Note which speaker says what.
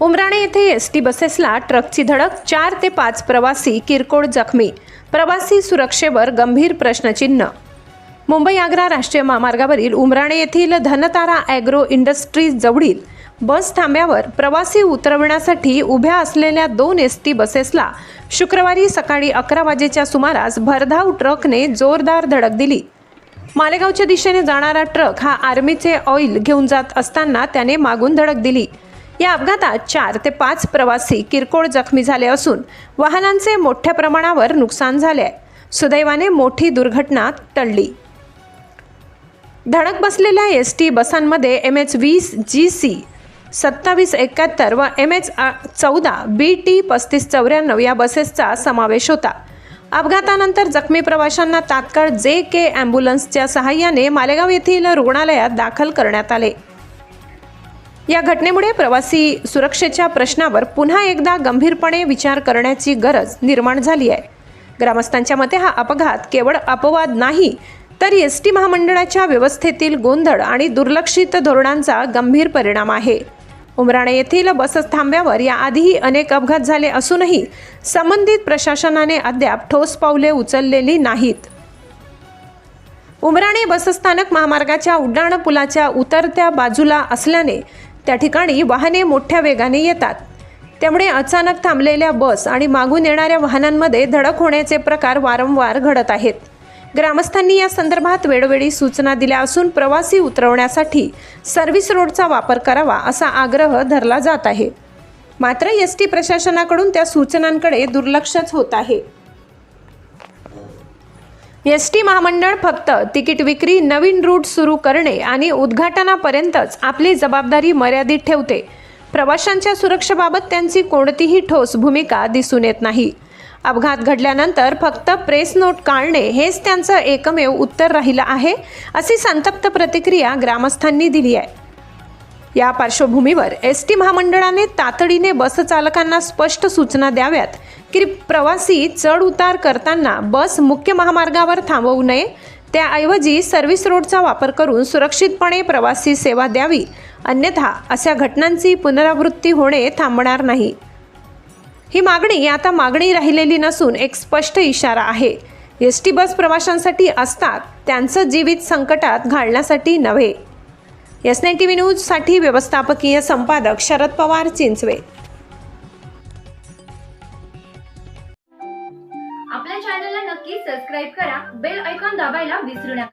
Speaker 1: उमराणे येथे S T बसेसला ट्रकची धडक चार ते पाच प्रवासी किरकोळ जखमी प्रवासी सुरक्षेवर गंभीर प्रश्नचिन्ह. मुंबई आग्रा राष्ट्रीय महामार्गावरील उमराणे येथील धनतारा ॲग्रो इंडस्ट्रीज जवळील बस थांब्यावर प्रवासी उतरविण्यासाठी उभ्या असलेल्या दोन एस टी बसेसला शुक्रवारी सकाळी अकरा वाजेच्या सुमारास भरधाव ट्रकने जोरदार धडक दिली. मालेगावच्या दिशेने जाणारा ट्रक हा आर्मीचे ऑइल घेऊन जात असताना त्याने मागून धडक दिली. या अपघातात चार ते पाच प्रवासी किरकोळ जखमी झाले असून वाहनांचे मोठ्या प्रमाणावर नुकसान झाले आहे. सुदैवाने मोठी दुर्घटना टळली. धडक बसलेल्या एस टी बसांमध्ये एम एच वीस जी सी सत्तावीस एकाहत्तर व एम एच चौदा बी टी पस्तीस चौऱ्याण्णव या बसेसचा समावेश होता. अपघातानंतर जखमी प्रवाशांना तात्काळ जे के ॲम्ब्युलन्सच्या सहाय्याने मालेगाव येथील रुग्णालयात दाखल करण्यात आले. या घटनेमुळे प्रवासी सुरक्षेच्या प्रश्नावर पुन्हा एकदा गंभीरपणे विचार करण्याची गरज निर्माण झाली आहे. ग्रामस्थांच्या मते हा अपघात केवळ अपवाद नाही तर एस टी महामंडळाच्या व्यवस्थेतील गोंधळ आणि दुर्लक्षित धोरणांचा गंभीर परिणाम आहे. उमराणे येथील बस थांब्यावर याआधीही अनेक अपघात झाले असूनही संबंधित प्रशासनाने अद्याप ठोस पावले उचललेली नाहीत. उमराणे बसस्थानक महामार्गाच्या उड्डाण पुलाच्या उतरत्या बाजूला असल्याने त्या ठिकाणी वाहने मोठ्या वेगाने येतात. त्यामुळे अचानक थांबलेल्या बस आणि मागून येणाऱ्या वाहनांमध्ये धडक होण्याचे प्रकार वारंवार घडत आहेत. ग्रामस्थांनी या संदर्भात वेळोवेळी सूचना दिल्या असून प्रवासी उतरवण्यासाठी सर्व्हिस रोडचा वापर करावा असा आग्रह धरला जात आहे. मात्र एस टी प्रशासनाकडून त्या सूचनांकडे दुर्लक्षच होत आहे. एस टी महामंडळ फक्त तिकीट विक्री नवीन रूट सुरू करणे आणि उद्घाटनापर्यंतच आपली जबाबदारी मर्यादित ठेवते. प्रवाशांच्या सुरक्षेबाबत त्यांची कोणतीही ठोस भूमिका दिसून येत नाही. अपघात घडल्यानंतर फक्त प्रेस नोट काढणे हेच त्यांचं एकमेव उत्तर राहिलं आहे अशी संतप्त प्रतिक्रिया ग्रामस्थांनी दिली आहे. या पार्श्वभूमीवर एस टी महामंडळाने तातडीने बस चालकांना स्पष्ट सूचना द्याव्यात की प्रवासी चढ उतार करताना बस मुख्य महामार्गावर थांबवू नये. त्याऐवजी सर्व्हिस रोडचा वापर करून सुरक्षितपणे प्रवासी सेवा द्यावी. अन्यथा अशा घटनांची पुनरावृत्ती होणे थांबणार नाही. ही मागणी आता मागणी राहिलेली नसून एक स्पष्ट इशारा आहे. एस टी बस प्रवाशांसाठी असतात त्यांचं जीवित संकटात घालण्यासाठी नव्हे. एस एन टी व्ही न्यूजसाठी व्यवस्थापकीय संपादक शरद पवार चिंचवे. आपल्या चॅनलला नक्की सबस्क्राईब करा. बेल ऐकॉन दाबायला विसरू नका.